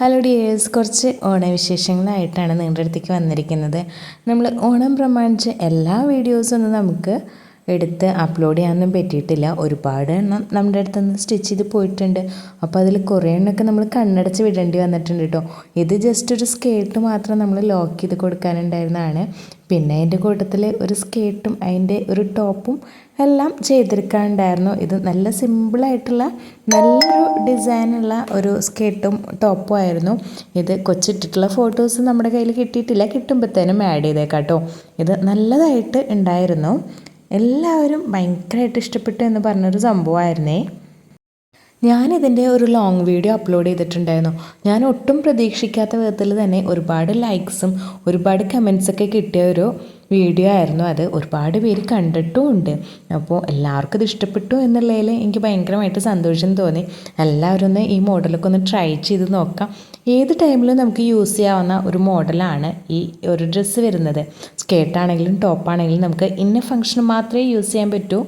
Hello dears കുറച്ച് ഓണവിശേഷങ്ങളായിട്ടാണ് നിങ്ങളുടെ അടുത്തേക്ക് വന്നിരിക്കുന്നത്. നമ്മൾ ഓണം പ്രമാണിച്ച് എല്ലാ വീഡിയോസും ഒന്ന് നമുക്ക് എടുത്ത് അപ്ലോഡ് ചെയ്യാനൊന്നും പറ്റിയിട്ടില്ല. ഒരുപാട് എണ്ണം നമ്മുടെ അടുത്ത് നിന്ന് സ്റ്റിച്ച് ചെയ്ത് പോയിട്ടുണ്ട്. അപ്പോൾ അതിൽ കുറേ എണ്ണമൊക്കെ നമ്മൾ കണ്ണടച്ച് വിടേണ്ടി വന്നിട്ടുണ്ട് കേട്ടോ ഇത് ജസ്റ്റ് ഒരു സ്കേർട്ട് മാത്രം നമ്മൾ ലോക്ക് ചെയ്ത് കൊടുക്കാനുണ്ടായിരുന്നതാണ്. പിന്നെ അതിന്റെ കൂട്ടത്തിൽ ഒരു സ്കേർട്ടും അതിന്റെ ഒരു ടോപ്പും എല്ലാം ചെയ്തെടുക്കാനുണ്ടായിരുന്നു ഇത് നല്ല സിമ്പിളായിട്ടുള്ള നല്ലൊരു ഡിസൈനുള്ള ഒരു സ്കേർട്ടും ടോപ്പും ആയിരുന്നു. ഇത് കൊച്ചിട്ടിട്ടുള്ള ഫോട്ടോസ് നമ്മുടെ കയ്യിൽ കിട്ടിയിട്ടില്ല. കിട്ടുമ്പോഴത്തേനും ആഡ് ചെയ്തേക്കാം കേട്ടോ ഇത് നല്ലതായിട്ട് ഉണ്ടായിരുന്നു. എല്ലാവരും ഭയങ്കരമായിട്ട് ഇഷ്ടപ്പെട്ടു എന്ന് പറഞ്ഞൊരു സംഭവമായിരുന്നേ. ഞാനിതിന്റെ ഒരു ലോങ് വീഡിയോ അപ്ലോഡ് ചെയ്തിട്ടുണ്ടായിരുന്നു. ഞാൻ ഒട്ടും പ്രതീക്ഷിക്കാത്ത വിധത്തിൽ തന്നെ ഒരുപാട് ലൈക്സും ഒരുപാട് കമൻസൊക്കെ കിട്ടിയ ഒരു വീഡിയോ ആയിരുന്നു അത്. ഒരുപാട് പേര് കണ്ടിട്ടും ഉണ്ട്. അപ്പോൾ എല്ലാവർക്കും ഇത് ഇഷ്ടപ്പെട്ടു എന്നുള്ളതിൽ എനിക്ക് ഭയങ്കരമായിട്ട് സന്തോഷം തോന്നി. എല്ലാവരും ഒന്ന് ഈ മോഡലൊക്കെ ഒന്ന് ട്രൈ ചെയ്ത് നോക്കാം. ഏത് ടൈമിലും നമുക്ക് യൂസ് ചെയ്യാവുന്ന ഒരു മോഡലാണ് ഈ ഒരു ഡ്രസ്സ് വരുന്നത്. സ്കേർട്ടാണെങ്കിലും ടോപ്പാണെങ്കിലും നമുക്ക് ഇന്ന ഫംഗ്ഷൻ മാത്രമേ യൂസ് ചെയ്യാൻ പറ്റൂ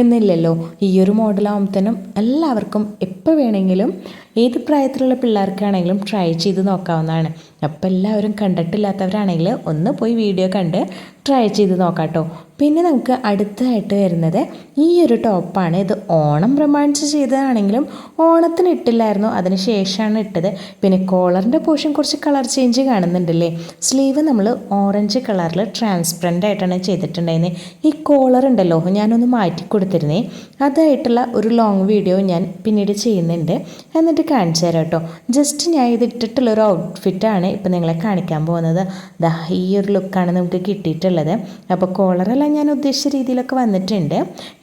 എന്നില്ലല്ലോ. ഈ ഒരു മോഡലാകുമ്പോഴത്തേനും എല്ലാവർക്കും എപ്പോൾ വേണമെങ്കിലും ഏത് പ്രായത്തിലുള്ള പിള്ളേർക്കാണെങ്കിലും ട്രൈ ചെയ്ത് നോക്കാവുന്നതാണ്. അപ്പോൾ എല്ലാവരും കണ്ടിട്ടില്ലാത്തവരാണെങ്കിൽ ഒന്ന് പോയി വീഡിയോ കണ്ട് ട്രൈ ചെയ്ത് നോക്കാട്ടോ. പിന്നെ നമുക്ക് അടുത്തതായിട്ട് വരുന്നത് ഈ ഒരു ടോപ്പാണ്. ഇത് ഓണം പ്രമാണിച്ച് ചെയ്തതാണെങ്കിലും ഓണത്തിന് ഇട്ടില്ലായിരുന്നു. അതിന് ശേഷമാണ് ഇട്ടത്. പിന്നെ കോളറിന്റെ പോർഷൻ കുറച്ച് കളർ ചേഞ്ച് കാണുന്നുണ്ടല്ലേ. സ്ലീവ് നമ്മൾ ഓറഞ്ച് കളറിൽ ട്രാൻസ്പെറന്റ് ആയിട്ടാണ് ചെയ്തിട്ടുണ്ടായിരുന്നത് ഈ കോളർ ഉണ്ടല്ലോ ഞാനൊന്ന് മാറ്റി കൊടുത്തിരുന്നേ. അതായിട്ടുള്ള ഒരു ലോങ് വീഡിയോ ഞാൻ പിന്നീട് ചെയ്യുന്നുണ്ട്. എന്നിട്ട് കാണിച്ചു തരാം കേട്ടോ. ജസ്റ്റ് ഞാൻ ഇത് ഇട്ടിട്ടുള്ള ഒരു ഔട്ട്ഫിറ്റാണ് ഇപ്പം നിങ്ങളെ കാണിക്കാൻ പോകുന്നത്. ദാ ഈ ഒരു ലുക്കാണ് നമുക്ക് കിട്ടിയിട്ടുള്ളത്. അപ്പോൾ കോളറെല്ലാം ഞാൻ ഉദ്ദേശിച്ച രീതിയിലൊക്കെ വന്നിട്ടുണ്ട്.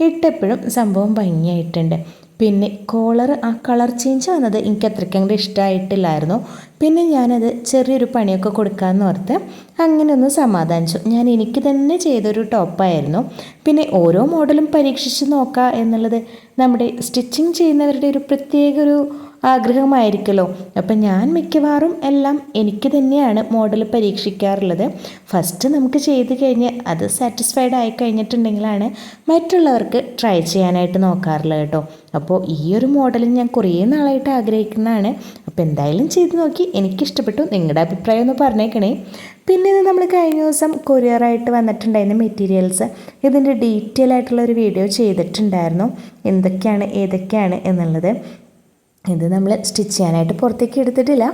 ഇട്ടപ്പോഴും സംഭവം ഭംഗിയായിട്ടുണ്ട്. പിന്നെ കോളർ ആ കളർ ചേഞ്ച് വന്നത് എനിക്ക് അത്രയ്ക്ക് അങ്ങോട്ട് ഇഷ്ടമായിട്ടില്ലായിരുന്നു പിന്നെ ഞാനത് ചെറിയൊരു പണിയൊക്കെ കൊടുക്കാമെന്ന് ഓർത്ത് അങ്ങനെ ഒന്ന് സമാധാനിച്ചു. ഞാൻ എനിക്ക് തന്നെ ചെയ്തൊരു ടോപ്പായിരുന്നു പിന്നെ ഓരോ മോഡലും പരീക്ഷിച്ച് നോക്കുക എന്നുള്ളത് നമ്മുടെ സ്റ്റിച്ചിങ് ചെയ്യുന്നവരുടെ ഒരു പ്രത്യേക ഒരു ആഗ്രഹമായിരിക്കുമല്ലോ അപ്പം ഞാൻ മിക്കവാറും എല്ലാം എനിക്ക് തന്നെയാണ് മോഡൽ പരീക്ഷിക്കാറുള്ളത്. ഫസ്റ്റ് നമുക്ക് ചെയ്ത് കഴിഞ്ഞ് അത് സാറ്റിസ്ഫൈഡ് ആയി കഴിഞ്ഞിട്ടുണ്ടെങ്കിലാണ് മറ്റുള്ളവർക്ക് ട്രൈ ചെയ്യാനായിട്ട് നോക്കാറുള്ളത് കേട്ടോ. അപ്പോൾ ഈ ഒരു മോഡൽ ഞാൻ കുറേ നാളായിട്ട് ആഗ്രഹിക്കുന്നതാണ്. അപ്പോൾ എന്തായാലും ചെയ്ത് നോക്കി. എനിക്കിഷ്ടപ്പെട്ടു. നിങ്ങളുടെ അഭിപ്രായം ഒന്ന് പറഞ്ഞേക്കണേ. പിന്നെ ഇത് നമ്മൾ കഴിഞ്ഞ ദിവസം കൊറിയറായിട്ട് വന്നിട്ടുണ്ടായിരുന്ന മെറ്റീരിയൽസ് ഇതിന്റെ ഡീറ്റെയിൽ ആയിട്ടുള്ള ഒരു വീഡിയോ ചെയ്തിട്ടുണ്ടായിരുന്നു. എന്തൊക്കെയാണ് ഏതൊക്കെയാണ് എന്നുള്ളത്. ഇത് നമ്മൾ സ്റ്റിച്ച് ചെയ്യാനായിട്ട് പുറത്തേക്ക് എടുത്തിട്ടില്ല.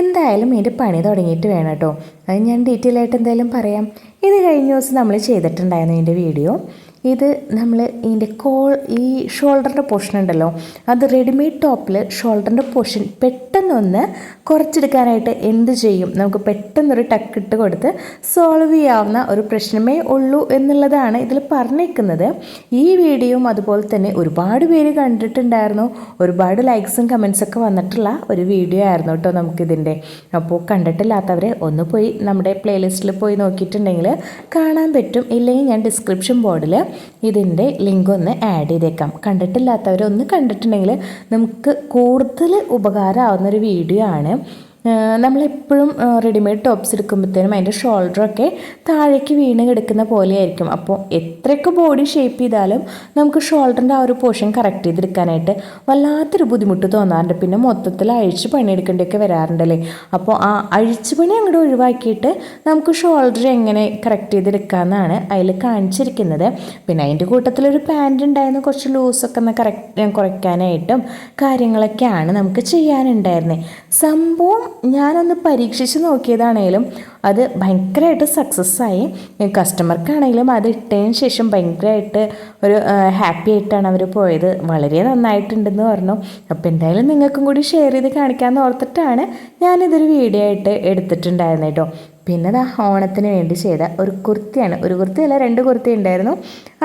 എന്തായാലും ഇതിന്റെ പണി തുടങ്ങിയിട്ട് വേണം കേട്ടോ. അത് ഞാൻ ഡീറ്റെയിൽ ആയിട്ട് എന്തായാലും പറയാം. ഇത് കഴിഞ്ഞ ദിവസം നമ്മൾ ചെയ്തിട്ടുണ്ടായിരുന്നു ഇതിന്റെ വീഡിയോ ഇത് നമ്മൾ ഇതിന്റെ കോൾ ഈ ഷോൾഡറിന്റെ പോർഷൻ ഉണ്ടല്ലോ അത് റെഡിമെയ്ഡ് ടോപ്പിൽ ഷോൾഡറിന്റെ പോർഷൻ പെട്ടെന്നൊന്ന് കുറച്ചെടുക്കാനായിട്ട് എന്ത് ചെയ്യും? നമുക്ക് പെട്ടെന്നൊരു ടക്ക് ഇട്ട് കൊടുത്ത് സോൾവ് ചെയ്യാവുന്ന ഒരു പ്രശ്നമേ ഉള്ളൂ എന്നുള്ളതാണ് ഇതിൽ പറഞ്ഞേക്കുന്നത്. ഈ വീഡിയോയും അതുപോലെ തന്നെ ഒരുപാട് പേര് കണ്ടിട്ടുണ്ടായിരുന്നു. ഒരുപാട് ലൈക്സും കമൻസൊക്കെ വന്നിട്ടുള്ള ഒരു വീഡിയോ ആയിരുന്നു കേട്ടോ നമുക്കിതിന്റെ അപ്പോൾ കണ്ടിട്ടില്ലാത്തവരെ ഒന്ന് പോയി നമ്മുടെ പ്ലേലിസ്റ്റിൽ പോയി നോക്കിയിട്ടുണ്ടെങ്കിൽ കാണാൻ പറ്റും. ഇല്ലെങ്കിൽ ഞാൻ ഡിസ്ക്രിപ്ഷൻ ബോർഡിൽ ഇതിന്റെ ലിങ്ക് ഒന്ന് ആഡ് ചെയ്തേക്കാം. കണ്ടിട്ടില്ലാത്തവരൊന്ന് കണ്ടിട്ടുണ്ടെങ്കിൽ നമുക്ക് കൂടുതൽ ഉപകാരമാവുന്നൊരു വീഡിയോ ആണ്. നമ്മളെപ്പോഴും റെഡിമെയ്ഡ് ടോപ്സ് എടുക്കുമ്പോഴത്തേനും അതിന്റെ ഷോൾഡറൊക്കെ താഴേക്ക് വീണ് കിടക്കുന്ന പോലെയായിരിക്കും. അപ്പോൾ എത്രയൊക്കെ ബോഡി ഷേപ്പ് ചെയ്താലും നമുക്ക് ഷോൾഡറിന്റെ ആ ഒരു പോർഷൻ കറക്റ്റ് ചെയ്തെടുക്കാനായിട്ട് വല്ലാത്തൊരു ബുദ്ധിമുട്ട് തോന്നാറുണ്ട്. പിന്നെ മൊത്തത്തിൽ അഴിച്ച് പണിയെടുക്കേണ്ടിയൊക്കെ വരാറുണ്ടല്ലേ? അപ്പോൾ ആ അഴിച്ച് പണി അങ്ങോട്ട് ഒഴിവാക്കിയിട്ട് നമുക്ക് ഷോൾഡർ എങ്ങനെ കറക്റ്റ് ചെയ്തെടുക്കാമെന്നാണ് അതിൽ കാണിച്ചിരിക്കുന്നത്. പിന്നെ അതിന്റെ കൂട്ടത്തിലൊരു പാന്റ് ഉണ്ടായിരുന്നു. കുറച്ച് ലൂസൊക്കെ ഒന്ന് കറക്റ്റ് കുറയ്ക്കാനായിട്ടും കാര്യങ്ങളൊക്കെയാണ് നമുക്ക് ചെയ്യാനുണ്ടായിരുന്നത്. സംഭവം ഞാനൊന്ന് പരീക്ഷിച്ച് നോക്കിയതാണേലും അത് ഭയങ്കരമായിട്ട് സക്സസ് ആയി. കസ്റ്റമർക്കാണെങ്കിലും അത് ഇട്ടതിന് ശേഷം ഭയങ്കരമായിട്ട് ഒരു ഹാപ്പി ആയിട്ടാണ് അവർ പോയത്. വളരെ നന്നായിട്ടുണ്ടെന്ന് പറഞ്ഞു. അപ്പോൾ എന്തായാലും നിങ്ങൾക്കും കൂടി ഷെയർ ചെയ്ത് കാണിക്കാമെന്ന് ഓർത്തിട്ടാണ് ഞാനിതൊരു വീഡിയോ ആയിട്ട് എടുത്തിട്ടുണ്ടായിരുന്നു കേട്ടോ പിന്നെ ദാ ഓണത്തിന് വേണ്ടി ചെയ്ത ഒരു കുർത്തിയാണ്. ഒരു കുർത്തിയല്ല രണ്ട് കുർത്തി ഉണ്ടായിരുന്നു.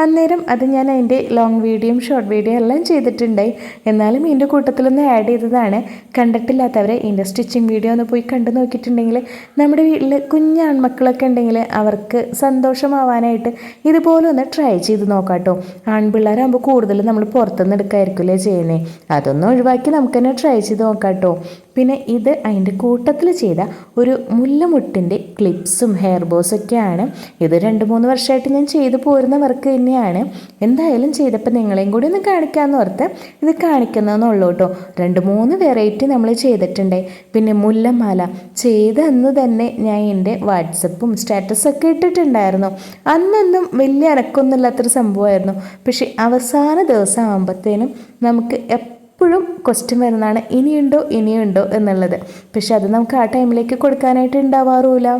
അന്നേരം അത് ഞാൻ അതിന്റെ ലോങ് വീഡിയോയും ഷോർട്ട് വീഡിയോ എല്ലാം ചെയ്തിട്ടുണ്ടായി. എന്നാലും ഇതിന്റെ കൂട്ടത്തിലൊന്ന് ആഡ് ചെയ്തതാണ്. കണ്ടിട്ടില്ലാത്തവരെ ഇതിന്റെ സ്റ്റിച്ചിങ് വീഡിയോ ഒന്ന് പോയി കണ്ടു നോക്കിയിട്ടുണ്ടെങ്കിൽ നമ്മുടെ വീട്ടിൽ കുഞ്ഞാൺമക്കളൊക്കെ ഉണ്ടെങ്കിൽ അവർക്ക് സന്തോഷമാവാനായിട്ട് ഇതുപോലെ ഒന്ന് ട്രൈ ചെയ്ത് നോക്കാട്ടോ. കേട്ടോ ആൺപിള്ളേരാകുമ്പോൾ കൂടുതൽ നമ്മൾ പുറത്തുനിന്ന് എടുക്കായിരിക്കില്ലേ ചെയ്യുന്നത് അതൊന്നും ഒഴിവാക്കി നമുക്ക് തന്നെ ട്രൈ ചെയ്ത് നോക്കാട്ടോ. കേട്ടോ പിന്നെ ഇത് അതിന്റെ കൂട്ടത്തിൽ ചെയ്ത ഒരു മുല്ലമുട്ടിന്റെ ക്ലിപ്സും ഹെയർ ബോസൊക്കെയാണ് ഇത് രണ്ട് മൂന്ന് വർഷമായിട്ട് ഞാൻ ചെയ്തു പോരുന്ന വർക്ക് തന്നെയാണ്. എന്തായാലും ചെയ്തപ്പോൾ നിങ്ങളെയും കൂടി ഒന്ന് കാണിക്കാമെന്ന് ഓർത്ത് ഇത് കാണിക്കുന്നതെന്നുള്ളൂ കേട്ടോ രണ്ട് മൂന്ന് വെറൈറ്റി നമ്മൾ ചെയ്തിട്ടുണ്ട്. പിന്നെ മുല്ലമാല. ചെയ്ത അന്ന് തന്നെ ഞാൻ എന്റെ വാട്സപ്പും സ്റ്റാറ്റസൊക്കെ ഇട്ടിട്ടുണ്ടായിരുന്നു. അന്നൊന്നും വലിയ അനക്കൊന്നുമില്ലാത്തൊരു സംഭവമായിരുന്നു. പക്ഷേ അവസാന ദിവസം ആകുമ്പോഴത്തേനും നമുക്ക് എപ്പോഴും ക്വസ്റ്റ്യൻ വരുന്നതാണ്. ഇനിയുണ്ടോ? ഇനിയുണ്ടോ? എന്നുള്ളത്. പക്ഷെ അത് നമുക്ക് ആ ടൈമിലേക്ക് കൊടുക്കാനായിട്ട് ഉണ്ടാവാറുമില്ല.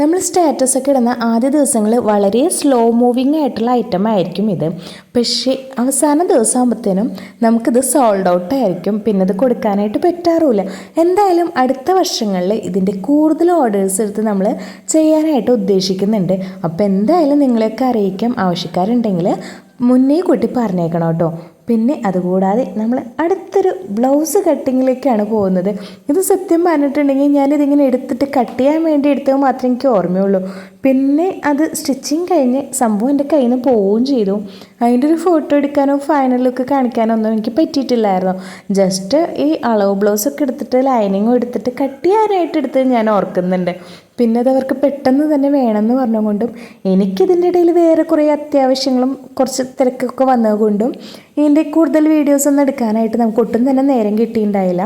നമ്മൾ സ്റ്റാറ്റസ് ഒക്കെ ഇടുന്ന ആദ്യ ദിവസങ്ങളിൽ വളരെ സ്ലോ മൂവിങ് ആയിട്ടുള്ള ഐറ്റം ആയിരിക്കും ഇത്. പക്ഷേ അവസാന ദിവസം ആകുമ്പോഴത്തേനും നമുക്കിത് സോൾഡ് ഔട്ട് ആയിരിക്കും. പിന്നെ ഇത് കൊടുക്കാനായിട്ട് പറ്റാറുമില്ല. എന്തായാലും അടുത്ത വർഷങ്ങളിൽ ഇതിന്റെ കൂടുതൽ ഓർഡേഴ്സ് എടുത്ത് നമ്മൾ ചെയ്യാനായിട്ട് ഉദ്ദേശിക്കുന്നുണ്ട്. അപ്പോൾ എന്തായാലും നിങ്ങളെയൊക്കെ അറിയിക്കാം ആവശ്യക്കാരുണ്ടെങ്കിൽ മുന്നേ കൂട്ടി പറഞ്ഞേക്കണം കേട്ടോ. പിന്നെ അതുകൂടാതെ നമ്മൾ അടുത്തൊരു ബ്ലൗസ് കട്ടിങ്ങിലേക്കാണ് പോകുന്നത്. ഇത് സത്യം പറഞ്ഞിട്ടുണ്ടെങ്കിൽ ഞാനിതിങ്ങനെ എടുത്തിട്ട് കട്ട് ചെയ്യാൻ വേണ്ടി എടുത്തത് മാത്രമേ എനിക്ക് ഓർമ്മയുള്ളൂ. പിന്നെ അത് സ്റ്റിച്ചിങ് കഴിഞ്ഞ് സംഭവം എന്റെ കയ്യിൽ നിന്ന് പോവുകയും ചെയ്തു. അതിന്റെ ഒരു ഫോട്ടോ എടുക്കാനോ ഫൈനൽ ലുക്ക് കാണിക്കാനോ ഒന്നും എനിക്ക് പറ്റിയിട്ടില്ലായിരുന്നു. ജസ്റ്റ് ഈ അളവ് ബ്ലൗസൊക്കെ എടുത്തിട്ട് ലൈനിങ്ങും എടുത്തിട്ട് കട്ട് ചെയ്യാനായിട്ട് എടുത്തത് ഞാൻ ഓർക്കുന്നുണ്ട്. പിന്നെ അത് അവർക്ക് പെട്ടെന്ന് തന്നെ വേണമെന്ന് പറഞ്ഞുകൊണ്ടും എനിക്കിതിന്റെ ഇടയിൽ വേറെ കുറേ അത്യാവശ്യങ്ങളും കുറച്ച് തിരക്കൊക്കെ വന്നതുകൊണ്ടും ഇതിന്റെ കൂടുതൽ വീഡിയോസ് ഒന്നും എടുക്കാനായിട്ട് നമുക്ക് ഒട്ടും തന്നെ നേരം കിട്ടിയിട്ടുണ്ടായില്ല.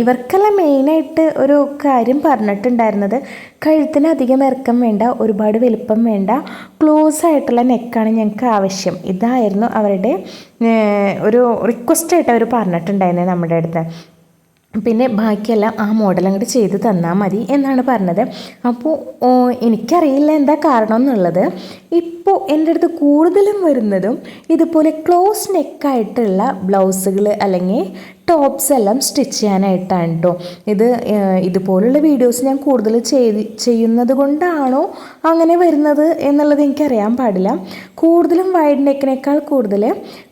ഇവർക്കെല്ലാം മെയിനായിട്ട് ഒരു കാര്യം പറഞ്ഞിട്ടുണ്ടായിരുന്നത് കഴുത്തിന് അധികം ഇറക്കം വേണ്ട ഒരുപാട് വലിപ്പം വേണ്ട ക്ലോസ് ആയിട്ടുള്ള നെക്കാണ് ഞങ്ങൾക്ക് ആവശ്യം. ഇതായിരുന്നു അവരുടെ ഒരു റിക്വസ്റ്റ് ആയിട്ട് അവർ പറഞ്ഞിട്ടുണ്ടായിരുന്നത് നമ്മുടെ അടുത്ത്. പിന്നെ ബാക്കിയെല്ലാം ആ മോഡൽ അങ്ങോട്ട് ചെയ്ത് തന്നാൽ മതി എന്നാണ് പറഞ്ഞത്. അപ്പോൾ എനിക്കറിയില്ല എന്താ കാരണം എന്നുള്ളത്. ഇപ്പോൾ എന്റെ അടുത്ത് കൂടുതലും വരുന്നതും ഇതുപോലെ ക്ലോസ് നെക്കായിട്ടുള്ള ബ്ലൗസുകൾ അല്ലെങ്കിൽ ടോപ്സ് എല്ലാം സ്റ്റിച്ച് ചെയ്യാനായിട്ടാണ് കേട്ടോ ഇത് ഇതുപോലുള്ള വീഡിയോസ് ഞാൻ കൂടുതൽ ചെയ്ത് ചെയ്യുന്നത് കൊണ്ടാണോ അങ്ങനെ വരുന്നത് എന്നുള്ളത് എനിക്കറിയാൻ പാടില്ല. കൂടുതലും വൈഡ് നെക്കിനേക്കാൾ കൂടുതൽ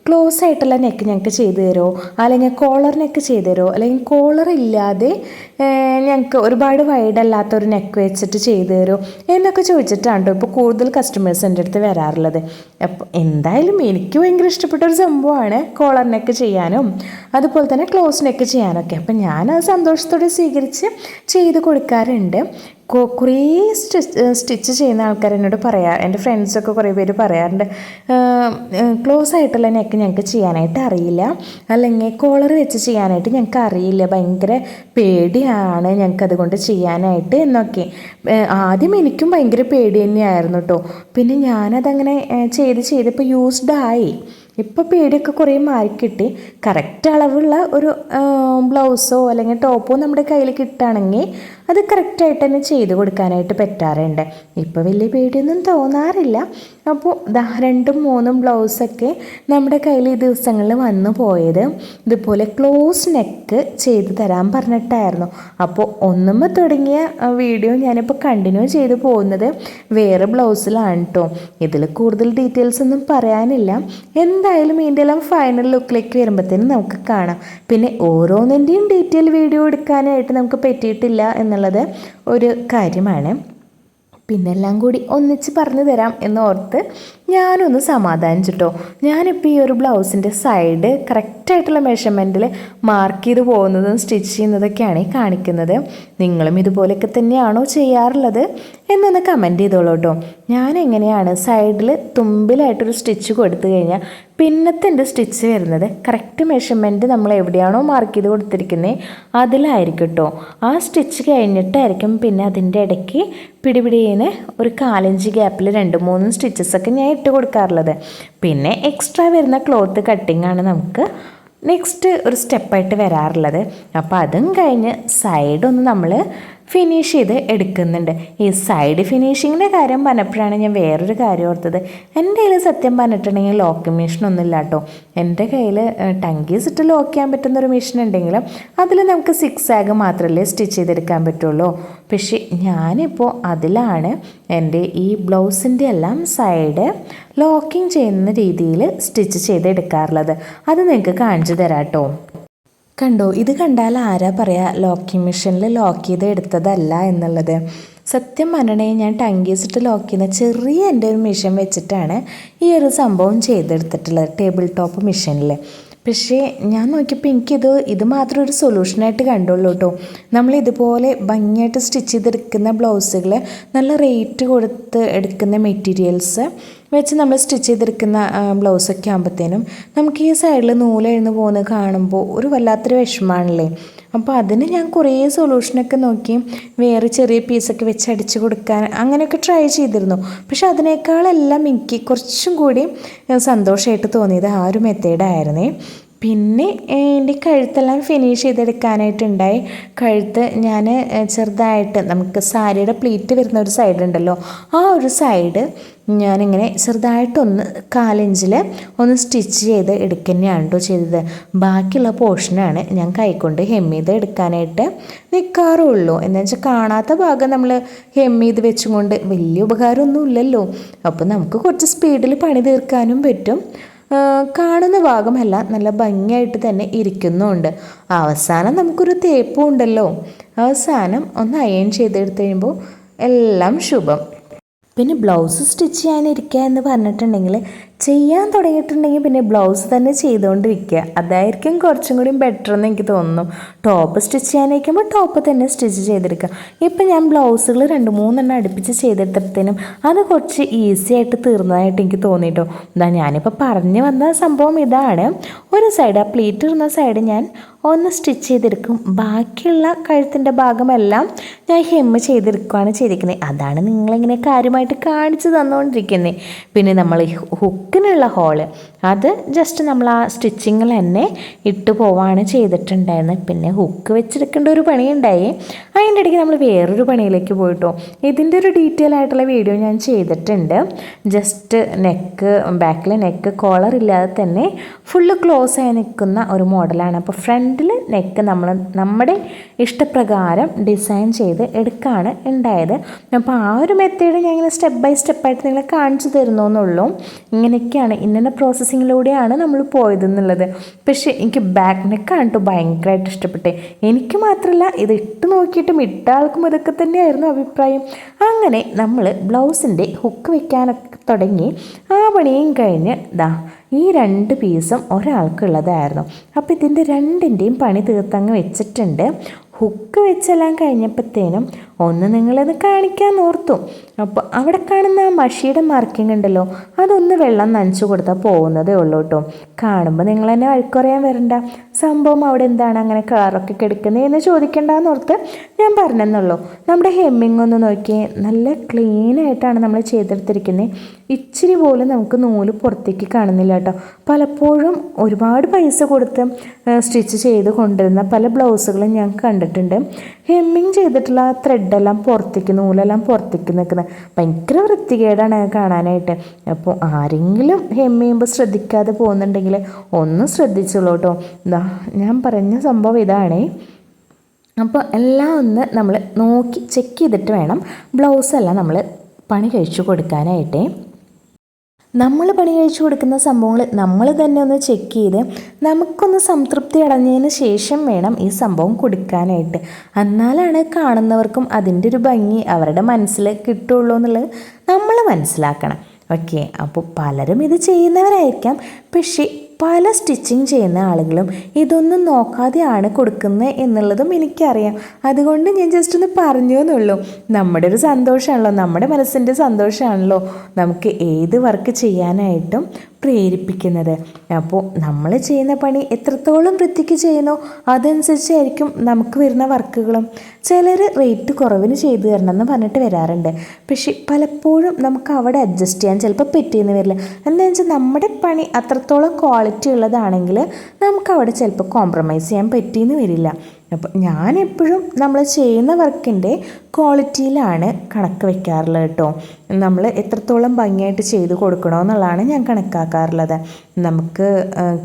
ക്ലോസ് ആയിട്ടുള്ള നെക്ക് ഞങ്ങൾക്ക് ചെയ്തു തരുമോ അല്ലെങ്കിൽ കോളർ നെക്ക് ചെയ്തു തരുമോ അല്ലെങ്കിൽ കോളർ ഇല്ലാതെ ഞങ്ങൾക്ക് ഒരുപാട് വൈഡ് അല്ലാത്ത ഒരു നെക്ക് വെച്ചിട്ട് ചെയ്തു തരുമോ എന്നൊക്കെ ചോദിച്ചിട്ടാണ് കേട്ടോ ഇപ്പോൾ കൂടുതൽ കസ്റ്റമേഴ്സ് എന്റെ അടുത്ത് വരാറുള്ളത്. അപ്പോൾ എന്തായാലും എനിക്ക് ഭയങ്കര ഇഷ്ടപ്പെട്ട ഒരു സംഭവമാണ് കോളർ നെക്ക് ചെയ്യാനും. അതുപോലെ തന്നെ ക്ലോസ് നെക്ക് ചെയ്യാനൊക്കെ. അപ്പം ഞാൻ അത് സന്തോഷത്തോടെ സ്വീകരിച്ച് ചെയ്ത് കൊടുക്കാറുണ്ട്. കുറേ സ്റ്റിച്ച് ചെയ്യുന്ന ആൾക്കാർ എന്നോട് പറയാ എന്റെ ഫ്രണ്ട്സൊക്കെ കുറേ പേര് പറയാറുണ്ട് ക്ലോസ് ആയിട്ടുള്ള നെക്ക് ഞങ്ങൾക്ക് ചെയ്യാനായിട്ട് അറിയില്ല. അല്ലെങ്കിൽ കോളർ വെച്ച് ചെയ്യാനായിട്ട് ഞങ്ങൾക്ക് അറിയില്ല. ഭയങ്കര പേടിയാണ് ഞങ്ങൾക്ക് അതുകൊണ്ട് ചെയ്യാനായിട്ട് എന്നൊക്കെ. ആദ്യം എനിക്കും ഭയങ്കര പേടി തന്നെയായിരുന്നു കേട്ടോ പിന്നെ ഞാനതങ്ങനെ ചെയ്ത് ചെയ്തപ്പോൾ യൂസ്ഡ് ആയി. ഇപ്പോൾ പേടിയൊക്കെ കുറേ മാറിക്കിട്ടി. കറക്റ്റ് അളവുള്ള ഒരു ബ്ലൗസോ അല്ലെങ്കിൽ ടോപ്പോ നമ്മുടെ കയ്യിൽ കിട്ടുകയാണെങ്കിൽ അത് കറക്റ്റായിട്ട് തന്നെ ചെയ്ത് കൊടുക്കാനായിട്ട് പറ്റാറുണ്ട്. ഇപ്പോൾ വലിയ പേടിയൊന്നും തോന്നാറില്ല. അപ്പോൾ രണ്ടും മൂന്നും ബ്ലൗസൊക്കെ നമ്മുടെ കയ്യിൽ ഈ ദിവസങ്ങളിൽ വന്നു പോയത് ഇതുപോലെ ക്ലോസ് നെക്ക് ചെയ്ത് തരാൻ പറഞ്ഞിട്ടായിരുന്നു. അപ്പോൾ ഒന്നുമ്പോൾ തുടങ്ങിയ വീഡിയോ ഞാനിപ്പോൾ കണ്ടിന്യൂ ചെയ്ത് പോകുന്നത് വേറെ ബ്ലൗസിലാണ് കേട്ടോ ഇതിൽ കൂടുതൽ ഡീറ്റെയിൽസ് ഒന്നും പറയാനില്ല. എന്തായാലും ഇതിന്റെ എല്ലാം ഫൈനൽ ലുക്കിലേക്ക് വരുമ്പോഴത്തേനും നമുക്ക് കാണാം. പിന്നെ ഓരോന്നിന്റെയും ഡീറ്റെയിൽ വീഡിയോ എടുക്കാനായിട്ട് നമുക്ക് പറ്റിയിട്ടില്ല എന്നുള്ളത് ഒരു കാര്യമാണ്. പിന്നെല്ലാം കൂടി ഒന്നിച്ച് പറഞ്ഞു തരാം എന്ന് ഓർത്ത് ഞാനൊന്ന് സമാധാനിച്ചിട്ടോ. ഞാനിപ്പോൾ ഈ ഒരു ബ്ലൗസിന്റെ സൈഡ് കറക്റ്റായിട്ടുള്ള മെഷർമെന്റിൽ മാർക്ക് ചെയ്ത് പോകുന്നതും സ്റ്റിച്ച് ചെയ്യുന്നതൊക്കെയാണ് ഈ കാണിക്കുന്നത്. നിങ്ങളും ഇതുപോലെയൊക്കെ തന്നെയാണോ ചെയ്യാറുള്ളത്? എന്നൊന്ന് കമന്റ് ചെയ്തോളൂ കേട്ടോ. ഞാൻ എങ്ങനെയാണ് സൈഡിൽ തുമ്പിലായിട്ടൊരു സ്റ്റിച്ച് കൊടുത്തു കഴിഞ്ഞാൽ പിന്നത്തെ എന്റെ സ്റ്റിച്ച് വരുന്നത് കറക്റ്റ് മെഷർമെന്റ് നമ്മൾ എവിടെയാണോ മാർക്ക് ചെയ്ത് കൊടുത്തിരിക്കുന്നത് അതിലായിരിക്കും കേട്ടോ. ആ സ്റ്റിച്ച് കഴിഞ്ഞിട്ടായിരിക്കും പിന്നെ അതിന്റെ ഇടയ്ക്ക് പിടിപിടിയിന് ഒരു കാലഞ്ച് ഗ്യാപ്പിൽ രണ്ട് മൂന്ന് സ്റ്റിച്ചസ് ഒക്കെ ഞാൻ ഇട്ട് കൊടുക്കാറുള്ളത്. പിന്നെ എക്സ്ട്രാ വരുന്ന ക്ലോത്ത് കട്ടിംഗ് ആണ് നമുക്ക് നെക്സ്റ്റ് ഒരു സ്റ്റെപ്പായിട്ട് വരാറുള്ളത്. അപ്പോൾ അതും കഴിഞ്ഞ് സൈഡൊന്ന് നമ്മൾ ഫിനിഷ് ചെയ്ത് എടുക്കുന്നുണ്ട്. ഈ സൈഡ് ഫിനിഷിങ്ങിന്റെ കാര്യം പറഞ്ഞപ്പോഴാണ് ഞാൻ വേറൊരു കാര്യം ഓർത്തത്. എന്റെ കയ്യിൽ സത്യം പറഞ്ഞിട്ടുണ്ടെങ്കിൽ ലോക്ക് മെഷീനൊന്നും ഇല്ല കേട്ടോ എന്റെ കയ്യിൽ ടങ്കീസ് ഇട്ട് ലോക്ക് ചെയ്യാൻ പറ്റുന്ന ഒരു മെഷീൻ ഉണ്ടെങ്കിലും അതിൽ നമുക്ക് സിക്സ് ആഗ് മാത്രമല്ലേ സ്റ്റിച്ച് ചെയ്തെടുക്കാൻ പറ്റുള്ളൂ. പക്ഷേ ഞാനിപ്പോൾ അതിലാണ് എന്റെ ഈ ബ്ലൗസിന്റെ എല്ലാം സൈഡ് ലോക്കിംഗ് ചെയ്യുന്ന രീതിയിൽ സ്റ്റിച്ച് ചെയ്തെടുക്കാറുള്ളത്. അത് നിങ്ങൾക്ക് കാണിച്ചു തരാം കേട്ടോ കണ്ടോ ഇത് കണ്ടാൽ ആരാ പറയാ ലോക്കിംഗ് മെഷീനിൽ ലോക്ക് ചെയ്ത് എടുത്തതല്ല എന്നുള്ളത്. സത്യം പറഞ്ഞേ ഞാൻ ടങ്കീസിട്ട് ലോക്ക് ചെയ്യുന്ന ചെറിയ എന്റെ ഒരു മെഷീൻ വെച്ചിട്ടാണ് ഈ ഒരു സംഭവം ചെയ്തെടുത്തിട്ടുള്ളത് ടേബിൾ ടോപ്പ് മെഷീനിൽ. പക്ഷേ ഞാൻ നോക്കിയപ്പോൾ എനിക്കിത് ഇത് മാത്രം ഒരു സൊല്യൂഷനായിട്ട് കണ്ടുള്ളൂ കേട്ടോ. നമ്മൾ ഇതുപോലെ ഭംഗിയായിട്ട് സ്റ്റിച്ച് ചെയ്തെടുക്കുന്ന ബ്ലൗസുകൾ നല്ല റേറ്റ് കൊടുത്ത് എടുക്കുന്ന മെറ്റീരിയൽസ് വെച്ച് നമ്മൾ സ്റ്റിച്ച് ചെയ്തെടുക്കുന്ന ബ്ലൗസൊക്കെ ആകുമ്പോഴത്തേനും നമുക്ക് ഈ സൈഡിൽ നൂലെഴുന്ന് പോകുന്നത് കാണുമ്പോൾ ഒരു വല്ലാത്തൊരു വിഷമമാണല്ലേ അപ്പോൾ അതിന് ഞാൻ കുറേ സൊല്യൂഷനൊക്കെ നോക്കി വേറെ ചെറിയ പീസൊക്കെ വെച്ച് അടിച്ച് കൊടുക്കാൻ അങ്ങനെയൊക്കെ ട്രൈ ചെയ്തിരുന്നു. പക്ഷെ അതിനേക്കാളെല്ലാം എനിക്ക് കുറച്ചും കൂടി സന്തോഷമായിട്ട് തോന്നിയത് ആ ഒരു മെത്തേഡായിരുന്നേ പിന്നെ എന്റെ കഴുത്തെല്ലാം ഫിനിഷ് ചെയ്തെടുക്കാനായിട്ടുണ്ടായി. കഴുത്ത് ഞാൻ ചെറുതായിട്ട് നമുക്ക് സാരിയുടെ പ്ലീറ്റ് വരുന്ന ഒരു സൈഡ് ഉണ്ടല്ലോ ആ ഒരു സൈഡ് ഞാനിങ്ങനെ ചെറുതായിട്ടൊന്ന് കാലഞ്ചിൽ ഒന്ന് സ്റ്റിച്ച് ചെയ്ത് എടുക്കുന്നതാണ് കേട്ടോ ചെയ്തത്. ബാക്കിയുള്ള പോർഷനാണ് ഞാൻ കൈകൊണ്ട് ഹെം ചെയ്ത് എടുക്കാനായിട്ട് നിൽക്കാറുള്ളൂ എന്ന് വെച്ചാൽ കാണാത്ത ഭാഗം നമ്മൾ ഹെം ചെയ്ത് വെച്ചും കൊണ്ട് വലിയ ഉപകാരമൊന്നും ഇല്ലല്ലോ അപ്പോൾ നമുക്ക് കുറച്ച് സ്പീഡിൽ പണി തീർക്കാനും പറ്റും. കാണുന്ന ഭാഗമല്ല നല്ല ഭംഗിയായിട്ട് തന്നെ ഇരിക്കുന്നുമുണ്ട് അവസാനം നമുക്കൊരു തേപ്പും ഉണ്ടല്ലോ അവസാനം ഒന്ന് അയൺ ചെയ്തെടുത്ത് കഴിയുമ്പോൾ എല്ലാം ശുഭം. പിന്നെ ബ്ലൗസ് സ്റ്റിച്ച് ചെയ്യാനിരിക്കുക എന്ന് പറഞ്ഞിട്ടുണ്ടെങ്കിൽ ചെയ്യാൻ തുടങ്ങിയിട്ടുണ്ടെങ്കിൽ പിന്നെ ബ്ലൗസ് തന്നെ ചെയ്തുകൊണ്ടിരിക്കുക. അതായിരിക്കും കുറച്ചും കൂടി ബെറ്റർ എന്ന് എനിക്ക് തോന്നുന്നു. ടോപ്പ് സ്റ്റിച്ച് ചെയ്യാനിരിക്കുമ്പോൾ ടോപ്പ് തന്നെ സ്റ്റിച്ച് ചെയ്തെടുക്കുക. ഇപ്പം ഞാൻ ബ്ലൗസുകൾ രണ്ട് മൂന്നെണ്ണം അടുപ്പിച്ച് ചെയ്തെടുത്തപ്പോഴത്തേനും അത് കുറച്ച് ഈസി ആയിട്ട് തീർന്നതായിട്ട് എനിക്ക് തോന്നിയിട്ടോ എന്താ ഞാനിപ്പോൾ പറഞ്ഞു വന്ന സംഭവം ഇതാണ്. ഒരു സൈഡ് ആ പ്ലീറ്റ് ഇടുന്ന സൈഡ് ഞാൻ ഒന്ന് സ്റ്റിച്ച് ചെയ്തെടുക്കും. ബാക്കിയുള്ള കഴുത്തിന്റെ ഭാഗമെല്ലാം ഞാൻ ഹെമ്മ് ചെയ്തെടുക്കുകയാണ് ചെയ്തിരിക്കുന്നത്. അതാണ് നിങ്ങളിങ്ങനെ കാര്യമായിട്ട് കാണിച്ചു തന്നുകൊണ്ടിരിക്കുന്നത്. പിന്നെ നമ്മൾ ഹുക്കിനുള്ള ഹോൾ അത് ജസ്റ്റ് നമ്മൾ ആ സ്റ്റിച്ചിങ്ങിൽ തന്നെ ഇട്ട് പോവാണ് ചെയ്തിട്ടുണ്ടായിരുന്നത്. പിന്നെ ഹുക്ക് വെച്ചെടുക്കേണ്ട ഒരു പണിയുണ്ടായി. അതിന്റെ ഇടയ്ക്ക് നമ്മൾ വേറൊരു പണിയിലേക്ക് പോയിട്ടോ. ഇതിന്റെ ഒരു ഡീറ്റെയിൽ ആയിട്ടുള്ള വീഡിയോ ഞാൻ ചെയ്തിട്ടുണ്ട്. ജസ്റ്റ് നെക്ക് ബാക്കിൽ നെക്ക് കോളർ ഇല്ലാതെ തന്നെ ഫുള്ള് ക്ലോസ് ആയി നിൽക്കുന്ന ഒരു മോഡലാണ് അപ്പോൾ ഫ്രണ്ടിൽ നെക്ക് നമ്മൾ നമ്മുടെ ഇഷ്ടപ്രകാരം ഡിസൈൻ ചെയ്ത് എടുക്കുകയാണ് ഉണ്ടായത്. അപ്പോൾ ആ ഒരു മെത്തേഡ് ഞാൻ ഇങ്ങനെ സ്റ്റെപ്പ് ബൈ സ്റ്റെപ്പായിട്ട് നിങ്ങളെ കാണിച്ചു തരുന്നു എന്നുള്ളൂ. ഇങ്ങനെയൊക്കെയാണ് ഇന്നലെ പ്രോസസ്സിങ്ങിലൂടെയാണ് നമ്മൾ പോയതെന്നുള്ളത്. പക്ഷേ എനിക്ക് ബാക്ക് നെക്കാണ് കേട്ടോ ഭയങ്കരമായിട്ട് ഇഷ്ടപ്പെട്ടേ. എനിക്ക് മാത്രമല്ല ഇത് ഇട്ട് നോക്കിയിട്ടും ഇട്ട ആൾക്കും ഇതൊക്കെ തന്നെയായിരുന്നു അഭിപ്രായം. അങ്ങനെ നമ്മൾ ബ്ലൗസിന്റെ ഹുക്ക് വെക്കാനൊക്കെ തുടങ്ങി. ആ പണിയും കഴിഞ്ഞ് ദാ ഈ രണ്ട് പീസും ഒരാൾക്കുള്ളതായിരുന്നു. അപ്പോൾ ഇതിന്റെ രണ്ടിന്റെയും പണി തീർത്തങ്ങ് വെച്ചിട്ടുണ്ട്. ഹുക്ക് വെച്ചെല്ലാം കഴിഞ്ഞപ്പോഴത്തേനും ഒന്ന് നിങ്ങളത് കാണിക്കാൻ ഓർത്തു. അപ്പോൾ അവിടെ കാണുന്ന ആ മഷിയുടെ മാർക്കിംഗ് ഉണ്ടല്ലോ അതൊന്ന് വെള്ളം നനച്ചു കൊടുത്താൽ പോകുന്നതേ ഉള്ളൂ കേട്ടോ കാണുമ്പോൾ നിങ്ങൾ തന്നെ വഴിക്കുറയാൻ വരണ്ട. സംഭവം അവിടെ എന്താണ് അങ്ങനെ കാറൊക്കെ കിടക്കുന്നതെന്ന് ചോദിക്കേണ്ടെന്ന് ഓർത്ത് ഞാൻ പറഞ്ഞെന്നുള്ളൂ. നമ്മുടെ ഹെമ്മിങ് ഒന്ന് നോക്കിയേ നല്ല ക്ലീൻ ആയിട്ടാണ് നമ്മൾ ചെയ്തെടുത്തിരിക്കുന്നത് ഇച്ചിരി പോലും നമുക്ക് നൂൽ പുറത്തേക്ക് കാണുന്നില്ല കേട്ടോ പലപ്പോഴും ഒരുപാട് പൈസ കൊടുത്ത് സ്റ്റിച്ച് ചെയ്ത് കൊണ്ടുവരുന്ന പല ബ്ലൗസുകളും ഞാൻ കണ്ടിട്ടുണ്ട്. ഹെമ്മിങ് ചെയ്തിട്ടുള്ള ത്രെഡെല്ലാം പുറത്തേക്ക് നൂലെല്ലാം പുറത്തേക്ക് നിൽക്കുന്നത് ഭയങ്കര വൃത്തികേടാണ് കാണാനായിട്ട്. അപ്പോൾ ആരെങ്കിലും ഹെമ്മ് ചെയ്യുമ്പോൾ ശ്രദ്ധിക്കാതെ പോകുന്നുണ്ടെങ്കിൽ ഒന്ന് ശ്രദ്ധിച്ചോളൂ കേട്ടോ. എന്താ ഞാൻ പറഞ്ഞ സംഭവം ഇതാണേ. അപ്പോൾ എല്ലാം ഒന്ന് നമ്മൾ നോക്കി ചെക്ക് ചെയ്തിട്ട് വേണം ബ്ലൗസെല്ലാം നമ്മൾ പണി കഴിച്ചു കൊടുക്കാനായിട്ടേ. നമ്മൾ പണി കഴിച്ചു കൊടുക്കുന്ന സംഭവങ്ങൾ നമ്മൾ തന്നെ ഒന്ന് ചെക്ക് ചെയ്ത് നമുക്കൊന്ന് സംതൃപ്തി അടഞ്ഞതിന് ശേഷം വേണം ഈ സംഭവം കൊടുക്കാനായിട്ട്. എന്നാലാണ് കാണുന്നവർക്കും അതിന്റെ ഒരു ഭംഗി അവരുടെ മനസ്സിൽ കിട്ടുള്ളൂ എന്നുള്ളത് നമ്മൾ മനസ്സിലാക്കണം. ഓക്കെ അപ്പോൾ പലരും ഇത് ചെയ്യുന്നവരായിരിക്കാം. പക്ഷേ പല സ്റ്റിച്ചിങ് ചെയ്യുന്ന ആളുകളും ഇതൊന്നും നോക്കാതെയാണ് കൊടുക്കുന്നത് എന്നുള്ളതും എനിക്കറിയാം. അതുകൊണ്ട് ഞാൻ ജസ്റ്റ് ഒന്ന് പറഞ്ഞു എന്നുള്ളൂ നമ്മുടെ ഒരു സന്തോഷമാണല്ലോ. നമ്മുടെ മനസ്സിന്റെ സന്തോഷമാണല്ലോ. നമുക്ക് ഏത് വർക്ക് ചെയ്യാനായിട്ടും പ്രേരിപ്പിക്കുന്നത്. അപ്പോൾ നമ്മൾ ചെയ്യുന്ന പണി എത്രത്തോളം വൃത്തിക്ക് ചെയ്യുന്നോ അതനുസരിച്ചായിരിക്കും നമുക്ക് വരുന്ന വർക്കുകളും. ചിലർ റേറ്റ് കുറവിന് ചെയ്തു തരണം എന്ന് പറഞ്ഞിട്ട് വരാറുണ്ട്. പക്ഷെ പലപ്പോഴും നമുക്ക് അവിടെ അഡ്ജസ്റ്റ് ചെയ്യാൻ ചിലപ്പോൾ പറ്റിയെന്ന് വരില്ല. എന്താണെന്ന് വെച്ചാൽ നമ്മുടെ പണി അത്രത്തോളം ക്വാളിറ്റി ഉള്ളതാണെങ്കിൽ നമുക്ക് അവിടെ ചിലപ്പോൾ കോംപ്രമൈസ് ചെയ്യാൻ പറ്റിയെന്ന് വരില്ല. അപ്പോൾ ഞാൻ എപ്പോഴും നമ്മൾ ചെയ്യുന്ന വർക്കിന്റെ ക്വാളിറ്റിയിലാണ് കണക്ക് വെക്കാറുള്ളത് കേട്ടോ. നമ്മൾ എത്രത്തോളം ഭംഗിയായിട്ട് ചെയ്ത് കൊടുക്കണമെന്നുള്ളതാണ് ഞാൻ കണക്കാക്കാറുള്ളത്. നമുക്ക്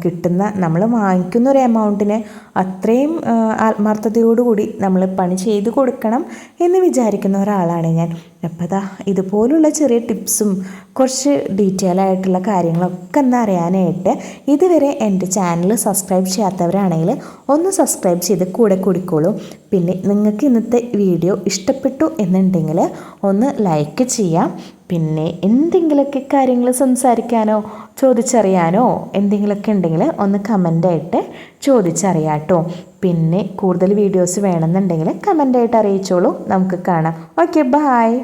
കിട്ടുന്ന നമ്മൾ വാങ്ങിക്കുന്ന ഒരു എമൗണ്ടിന് അത്രയും ആത്മാർത്ഥതയോടുകൂടി നമ്മൾ പണി ചെയ്ത് കൊടുക്കണം എന്ന് വിചാരിക്കുന്ന ഒരാളാണ് ഞാൻ. അപ്പോൾ അതാ ഇതുപോലുള്ള ചെറിയ ടിപ്സും കുറച്ച് ഡീറ്റെയിൽ ആയിട്ടുള്ള കാര്യങ്ങളൊക്കെ ഒന്ന് അറിയാനായിട്ട് ഇതുവരെ എന്റെ ചാനൽ സബ്സ്ക്രൈബ് ചെയ്യാത്തവരാണെങ്കിൽ ഒന്ന് സബ്സ്ക്രൈബ് ചെയ്ത് കൂടെ കൂടിക്കോളൂ. പിന്നെ നിങ്ങൾക്ക് ഇന്നത്തെ വീഡിയോ ഇഷ്ടപ്പെട്ടു എന്നുണ്ടെങ്കിൽ ഒന്ന് ലൈക്ക് ചെയ്യാം. പിന്നെ എന്തെങ്കിലുമൊക്കെ കാര്യങ്ങൾ സംസാരിക്കാനോ ചോദിച്ചറിയാനോ എന്തെങ്കിലുമൊക്കെ ഉണ്ടെങ്കിൽ ഒന്ന് കമന്റായിട്ട് ചോദിച്ചറിയാം കേട്ടോ. പിന്നെ കൂടുതൽ വീഡിയോസ് വേണമെന്നുണ്ടെങ്കിൽ കമന്റായിട്ട് അറിയിച്ചോളൂ. നമുക്ക് കാണാം. Okay bye